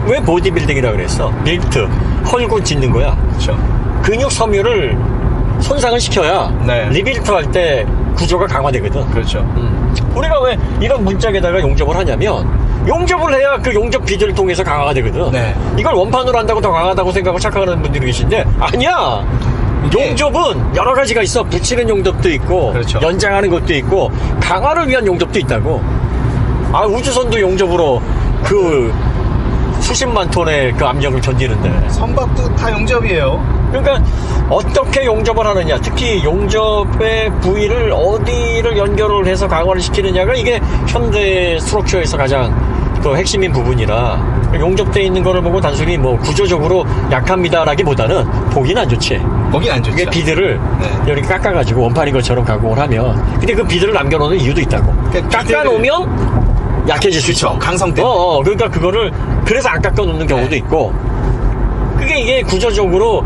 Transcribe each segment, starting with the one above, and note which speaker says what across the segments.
Speaker 1: 보- 왜 보디빌딩이라고 그랬어? 빌트, 헐고 짓는 거야.
Speaker 2: 그렇죠.
Speaker 1: 근육 섬유를 손상을 시켜야
Speaker 2: 네.
Speaker 1: 리빌트 할 때 구조가 강화되거든.
Speaker 2: 그렇죠.
Speaker 1: 음. 우리가 왜 이런 문짝에다가 용접을 하냐면 용접을 해야 그 용접 비드를 통해서 강화가 되거든.
Speaker 2: 네.
Speaker 1: 이걸 원판으로 한다고 더 강하다고 생각하고 착각하는 분들이 계신데 아니야. 용접은 여러 가지가 있어. 붙이는 용접도 있고
Speaker 2: 그렇죠.
Speaker 1: 연장하는 것도 있고 강화를 위한 용접도 있다고. 아 우주선도 용접으로 그 수십만 톤의 그 압력을 견디는데.
Speaker 2: 선박도 다 용접이에요.
Speaker 1: 그러니까 어떻게 용접을 하느냐 특히 용접의 부위를 어디를 연결을 해서 강화를 시키느냐가 이게 현대 스트럭처에서 가장 그 핵심인 부분이라 용접돼 있는 거를 보고 단순히 뭐 구조적으로 약합니다라기보다는 보기는 안 좋지
Speaker 2: 거긴 안 좋죠.
Speaker 1: 이게 비드를
Speaker 2: 네.
Speaker 1: 이렇게 깎아가지고 원판인 것처럼 가공을 하면 근데 그 비드를 남겨놓는 이유도 있다고
Speaker 2: 그러니까
Speaker 1: 깎아놓으면 약해질 수
Speaker 2: 그쵸,
Speaker 1: 있어
Speaker 2: 강성 때문에.
Speaker 1: 어, 어, 그러니까 그거를 그래서 안 깎아놓는 경우도
Speaker 2: 네.
Speaker 1: 있고 그게 이게 구조적으로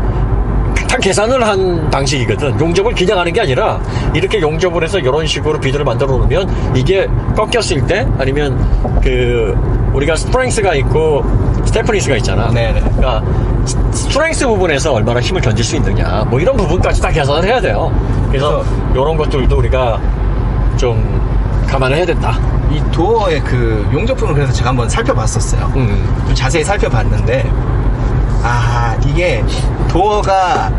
Speaker 1: 다 계산을 한 방식이거든. 용접을 그냥 하는 게 아니라 이렇게 용접을 해서 이런 식으로 비드를 만들어 놓으면 이게 꺾였을 때 아니면 그 우리가 스프링스가 있고 스테프니스가 있잖아.
Speaker 2: 네네.
Speaker 1: 그러니까 스- 스트렝스 부분에서 얼마나 힘을 견딜 수 있느냐. 뭐 이런 부분까지 다 계산을 해야 돼요. 그래서 이런 것들도 우리가 좀 감안을 해야 된다.
Speaker 2: 이 도어의 그 용접품을 그래서 제가 한번 살펴봤었어요.
Speaker 1: 음.
Speaker 2: 좀 자세히 살펴봤는데 아 이게 도어가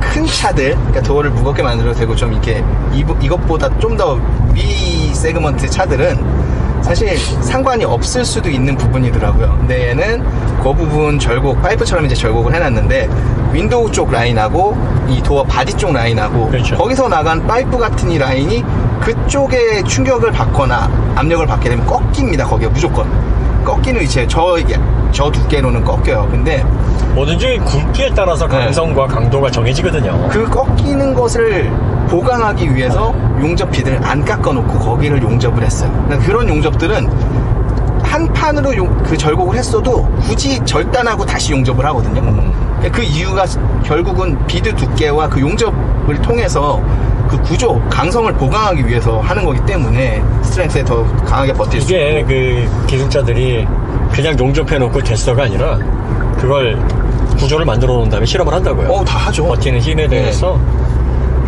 Speaker 2: 큰 차들 그러니까 도어를 무겁게 만들어도 되고 좀 이렇게 이, 이것보다 좀 더 위 세그먼트 차들은 사실 상관이 없을 수도 있는 부분이더라고요 근데 얘는 그 부분 절곡 파이프처럼 이제 절곡을 해놨는데 윈도우 쪽 라인하고 이 도어 바디 쪽 라인하고
Speaker 1: 그렇죠.
Speaker 2: 거기서 나간 파이프 같은 이 라인이 그쪽에 충격을 받거나 압력을 받게 되면 꺾입니다 거기가 무조건 꺾이는 위치에 저, 저 두께로는 꺾여요 근데
Speaker 1: 뭐든지 굵기에 따라서
Speaker 2: 네.
Speaker 1: 강성과 강도가 정해지거든요.
Speaker 2: 그 꺾이는 것을 보강하기 위해서 용접 비드를 안 깎아놓고 거기를 용접을 했어요. 그러니까 그런 용접들은 한 판으로 용- 그 절곡을 했어도 굳이 절단하고 다시 용접을 하거든요.
Speaker 1: 음.
Speaker 2: 그 이유가 결국은 비드 두께와 그 용접을 통해서 그 구조, 강성을 보강하기 위해서 하는 거기 때문에 스트렝스에 더 강하게 버틸 수
Speaker 1: 이게
Speaker 2: 있고.
Speaker 1: 그 기술자들이 그냥 용접해 놓고 됐어가 아니라 그걸 구조를 만들어 놓은 다음에 실험을 한다고요.
Speaker 2: 어, 다 하죠.
Speaker 1: 버티는 힘에 대해서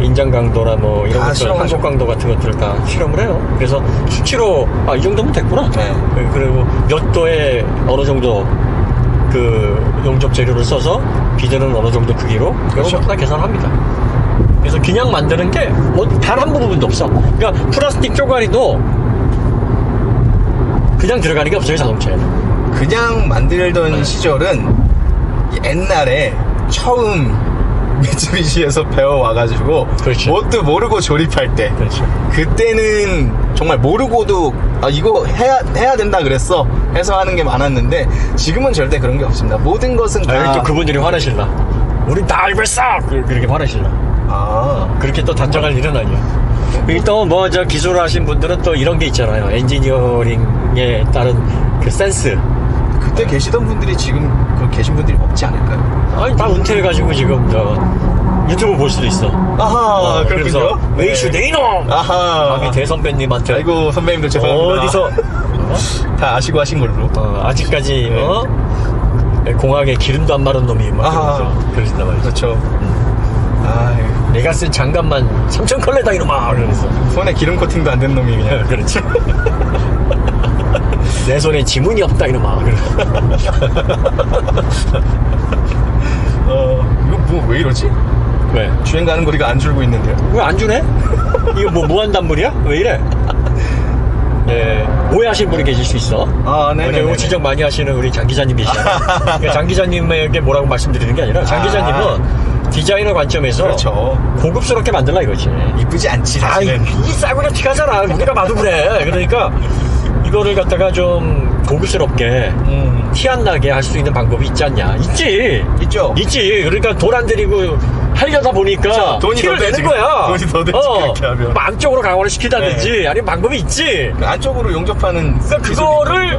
Speaker 1: 인장 강도나 뭐 이런
Speaker 2: 다
Speaker 1: 것들. 항속 강도 같은 것들을 다 실험을 해요. 그래서 수치로 아 이 정도면 됐구나.
Speaker 2: 네.
Speaker 1: 그- 그리고 몇 도에 어느 정도 그 용접 재료를 써서 비드는 어느 정도 크기로
Speaker 2: 그렇죠.
Speaker 1: 다 계산합니다. 그래서 그냥 만드는 게뭐단한 부분도 없어. 그러니까 플라스틱 쪼가리도 그냥 들어가는 게 없어요 자동차에는.
Speaker 2: 그냥 만들던
Speaker 1: 네.
Speaker 2: 시절은 옛날에 처음 미츠비시에서 배워와가지고
Speaker 1: 그렇죠.
Speaker 2: 뭣도 모르고 조립할 때
Speaker 1: 그렇죠.
Speaker 2: 그때는 정말 모르고도 아 이거 해야 해야 된다 그랬어 해서 하는 게 많았는데 지금은 절대 그런 게 없습니다 모든 것은 다
Speaker 1: 아, 또 그분들이 화내실라. 우린 다 알고 있어! 그- 그렇게 화내실라.
Speaker 2: 아,
Speaker 1: 그렇게 또 단정할 일은 아니야. 여기 또뭐 저 기술하신 분들은 또 이런 게 있잖아요. 엔지니어링에 따른 그 센스.
Speaker 2: 그때 계시던 분들이 지금 그 계신 분들이 없지 않을까요?
Speaker 1: 아니 다 은퇴해가지고 지금 저 유튜브 볼 수도 있어.
Speaker 2: 아하
Speaker 1: 어, 그래서 웨이슈 네이놈.
Speaker 2: 아하
Speaker 1: 아기 대선배님한테
Speaker 2: 아이고 선배님들 죄송합니다
Speaker 1: 어디서
Speaker 2: 다 아시고 하신 걸로
Speaker 1: 어, 아직까지 어? 공항에 기름도 안 마른 놈이 막
Speaker 2: 아하.
Speaker 1: 그러신단 말이죠.
Speaker 2: 그렇죠 아
Speaker 1: 내가 쓴 장갑만 3천 컬레다 이놈아 그러면서
Speaker 2: 손에 기름 코팅도 안 된 놈이 그냥
Speaker 1: 그렇지. 내 손에 지문이 없다 이놈아.
Speaker 2: 어 이거 뭐 왜 이러지?
Speaker 1: 왜?
Speaker 2: 주행 가는 거리가 안 줄고 있는데요
Speaker 1: 왜 안 주네? 이거 뭐 무한 단물이야? 왜 이래? 네, 오해하시는 분이 계실 수 있어.
Speaker 2: 아, 네네.
Speaker 1: 이거 지적 많이 하시는 우리 장 기자님이시잖아요. 그러니까 장 기자님에게 뭐라고 말씀드리는 게 아니라 장
Speaker 2: 아.
Speaker 1: 기자님은 디자이너 관점에서
Speaker 2: 그렇죠.
Speaker 1: 고급스럽게 만들라 이거지.
Speaker 2: 이쁘지 않지
Speaker 1: 아이,
Speaker 2: 사실은.
Speaker 1: 이 싸구려 티가잖아. 우리가 봐도 그래. 그러니까 이거를 갖다가 좀 고급스럽게
Speaker 2: 음,
Speaker 1: 티안 나게 할 수 있는 방법이 있지 않냐? 있지.
Speaker 2: 있죠.
Speaker 1: 있지. 그러니까 돈 안 들이고 하려다 보니까
Speaker 2: 그쵸. 돈이
Speaker 1: 티를
Speaker 2: 더
Speaker 1: 내는
Speaker 2: 되지.
Speaker 1: 거야.
Speaker 2: 돈이 더 되지, 그렇게 하면. 네.
Speaker 1: 뭐 안쪽으로 강화를 시키다든지 아니면 방법이 있지.
Speaker 2: 그 안쪽으로 용접하는
Speaker 1: 그러니까 그거를.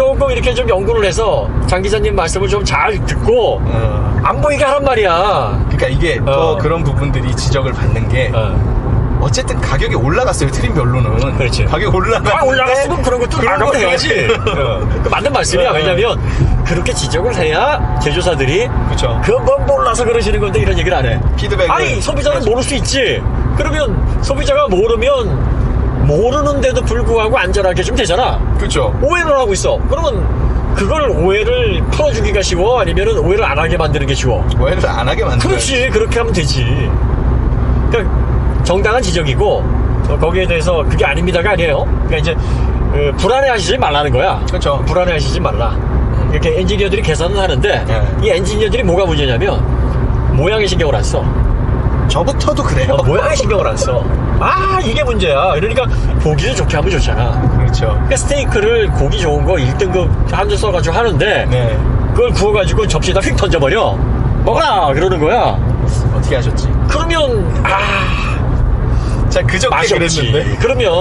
Speaker 1: 조금 이렇게 좀 연구를 해서 장 기자님 말씀을 좀 잘 듣고
Speaker 2: 어,
Speaker 1: 안 보이게 하란 말이야.
Speaker 2: 그러니까 이게 더
Speaker 1: 어.
Speaker 2: 그런 부분들이 지적을 받는 게
Speaker 1: 어.
Speaker 2: 어쨌든 가격이 올라갔어요 트림별로는
Speaker 1: 그렇지.
Speaker 2: 가격 올라갔는데
Speaker 1: 아, 올라갔으면 그런 것도
Speaker 2: 그런
Speaker 1: 나가면
Speaker 2: 거
Speaker 1: 해야지. 어, 그 맞는 말씀이야.
Speaker 2: 어, 어.
Speaker 1: 왜냐면 그렇게 지적을 해야 제조사들이
Speaker 2: 그쵸.
Speaker 1: 그뭐 몰라서 그러시는 건데 이런 얘기를 안 해.
Speaker 2: 피드백을
Speaker 1: 아니 소비자는. 모를 수 있지. 그러면 소비자가 모르면 모르는데도 불구하고 안전하게 좀 되잖아.
Speaker 2: 그렇죠
Speaker 1: 오해를 하고 있어. 그러면 그걸 오해를 풀어주기가 쉬워? 아니면 오해를 안 하게 만드는 게 쉬워?
Speaker 2: 오해를 안 하게 만들어요
Speaker 1: 그렇지 그렇게 하면 되지 그러니까 정당한 지적이고 어, 거기에 대해서 그게 아닙니다가 아니에요 그러니까 이제 어, 불안해하시지 말라는 거야
Speaker 2: 그렇죠.
Speaker 1: 불안해하시지 말라 이렇게 엔지니어들이 계산을 하는데
Speaker 2: 네.
Speaker 1: 이 엔지니어들이 뭐가 문제냐면 모양에 신경을 안 써
Speaker 2: 저부터도 그래요
Speaker 1: 어, 모양에 신경을 안 써 아 이게 문제야. 그러니까 보기도 좋게 하면 좋잖아.
Speaker 2: 그렇죠.
Speaker 1: 그러니까 스테이크를 고기 좋은 거 1등급 한줄 써가지고 하는데
Speaker 2: 네.
Speaker 1: 그걸 구워가지고 접시에다 휙 던져버려. 먹어라! 그러는 거야.
Speaker 2: 어떻게 하셨지?
Speaker 1: 그러면 아.
Speaker 2: 자 그저께. 그랬는데.
Speaker 1: 그러면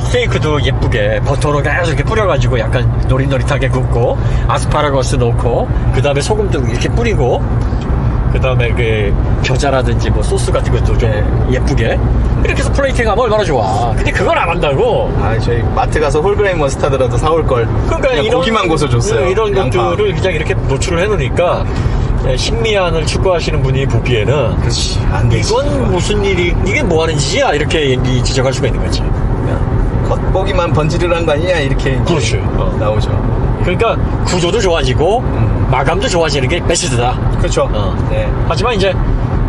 Speaker 1: 스테이크도 예쁘게 버터로 계속 이렇게 뿌려가지고 약간 노릿노릿하게 굽고 아스파라거스 넣고 그 다음에 소금도 이렇게 뿌리고 그 다음에 그 겨자라든지 뭐 소스 같은 것도 좀
Speaker 2: 네.
Speaker 1: 예쁘게 이렇게 해서 플레이팅 하면 얼마나 좋아. 근데 그걸 안 한다고.
Speaker 2: 아 저희 마트 가서 홀그레인 머스타드라도 사올 걸
Speaker 1: 그러니까 이런
Speaker 2: 고기만 고서 줬어요
Speaker 1: 네, 이런
Speaker 2: 양파.
Speaker 1: 것들을 그냥 이렇게 노출을 해놓으니까 네, 신미안을 추구하시는 분이 보기에는
Speaker 2: 그렇지 안 되지
Speaker 1: 이건 무슨 일이 이게 뭐 하는 짓이야 이렇게 얘기- 지적할 수가 있는 거지.
Speaker 2: 겉보기만 번지르란 거 아니냐 이렇게 이제
Speaker 1: 그렇지. 어.
Speaker 2: 나오죠
Speaker 1: 그러니까 구조도 좋아지고
Speaker 2: 음.
Speaker 1: 마감도 좋아지는 게 베스트다.
Speaker 2: 그렇죠
Speaker 1: 어.
Speaker 2: 네.
Speaker 1: 하지만 이제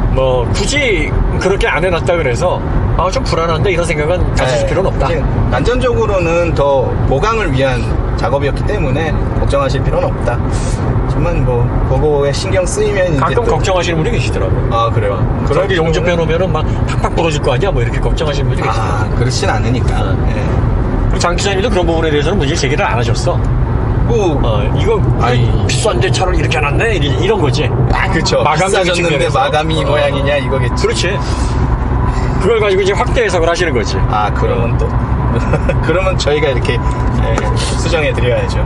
Speaker 1: 뭐 굳이 그렇게 안 해놨다 그래서 아 좀 불안한데 이런 생각은 가질
Speaker 2: 네.
Speaker 1: 필요는 없다.
Speaker 2: 안전적으로는 더 보강을 위한 작업이었기 때문에 걱정하실 필요는 없다. 하지만 뭐 그거에 신경 쓰이면
Speaker 1: 가끔
Speaker 2: 또-
Speaker 1: 걱정하시는 분이 계시더라고요.
Speaker 2: 아 그래요. 그럴
Speaker 1: 용접해 놓으면은 막 팍팍 부러질 거 아니야? 뭐 이렇게 걱정하시는 분이 계시더라고요.
Speaker 2: 아 그렇진 않으니까.
Speaker 1: 어.
Speaker 2: 예.
Speaker 1: 장 기자님도 그런 부분에 대해서는 문제 제기를 안 하셨어.
Speaker 2: 뭐
Speaker 1: 어, 이거
Speaker 2: 아이.
Speaker 1: 비싼데 차를 이렇게 해놨네? 이- 이런 거지.
Speaker 2: 아, 그렇죠.
Speaker 1: 마감적인
Speaker 2: 비싸졌는데
Speaker 1: 측면에서.
Speaker 2: 마감이
Speaker 1: 어.
Speaker 2: 모양이냐 이거겠지.
Speaker 1: 그렇지. 그걸 가지고 이제 확대 해석을 하시는 거지.
Speaker 2: 아 그러면 또 그러면 저희가 이렇게 예, 수정해 드려야죠.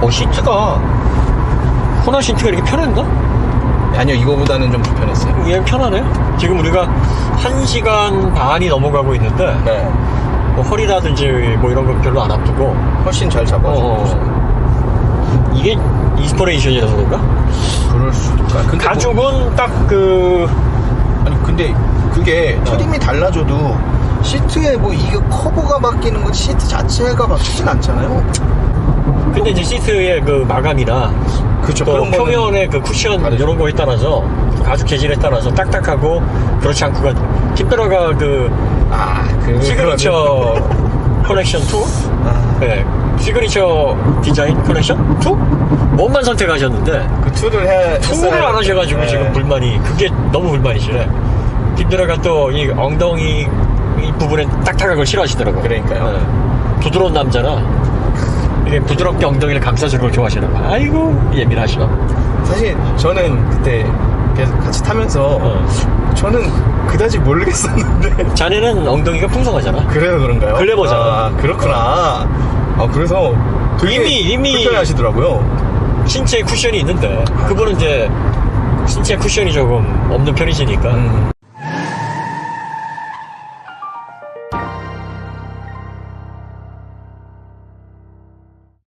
Speaker 1: 어, 시트가, 코나 시트가 이렇게 편한가?
Speaker 2: 아니요 이거보다는 좀 불편했어요.
Speaker 1: 얘 편하네. 지금 우리가 1시간 반이 넘어가고 있는데,
Speaker 2: 네.
Speaker 1: 뭐 허리라든지 뭐 이런 거 별로 안 아프고,
Speaker 2: 훨씬 잘 잡아주고
Speaker 1: 어, 이게 인스퍼레이션이라서 그런가?
Speaker 2: 그럴 수도. 아, 근데 뭐-
Speaker 1: 가죽은 딱 그,
Speaker 2: 아니 근데 그게 트림이 달라져도 시트에 뭐 이게 커버가 바뀌는 거지 시트 자체가 바뀌진 않잖아요.
Speaker 1: 근데 이제 시트의 그 마감이나,
Speaker 2: 그렇죠.
Speaker 1: 또 표면의 그 쿠션
Speaker 2: 다르죠.
Speaker 1: 이런 거에 따라서, 가죽 재질에 따라서 딱딱하고, 그렇지 않고가, 힘들어가 그,
Speaker 2: 아 그
Speaker 1: 시그니처 커넥션 2?
Speaker 2: 아,
Speaker 1: 네. 시그니처 디자인 커넥션 2? 뭔만 선택하셨는데,
Speaker 2: 그 툴을 해
Speaker 1: 투를 안 하셔가지고
Speaker 2: 네.
Speaker 1: 지금 불만이 그게 너무 불만이시네 김들어가 또 이 엉덩이 이 부분에 딱딱한 걸 싫어하시더라고요
Speaker 2: 그러니까요.
Speaker 1: 네. 부드러운 남자라 이게 부드럽게 엉덩이를 감싸주는 걸 좋아하시나 봐 아이고 예민하셔
Speaker 2: 사실 저는 그때 계속 같이 타면서
Speaker 1: 어.
Speaker 2: 저는 그다지 모르겠었는데
Speaker 1: 자네는 엉덩이가 풍성하잖아
Speaker 2: 그래서 그런가요?
Speaker 1: 글래버잖아.
Speaker 2: 아, 그렇구나. 아 그래서 되게
Speaker 1: 이미- 이미-
Speaker 2: 불편하시더라고요.
Speaker 1: 신체 쿠션이 있는데 그분은 이제 신체 쿠션이 조금 없는 편이시니까
Speaker 2: 음.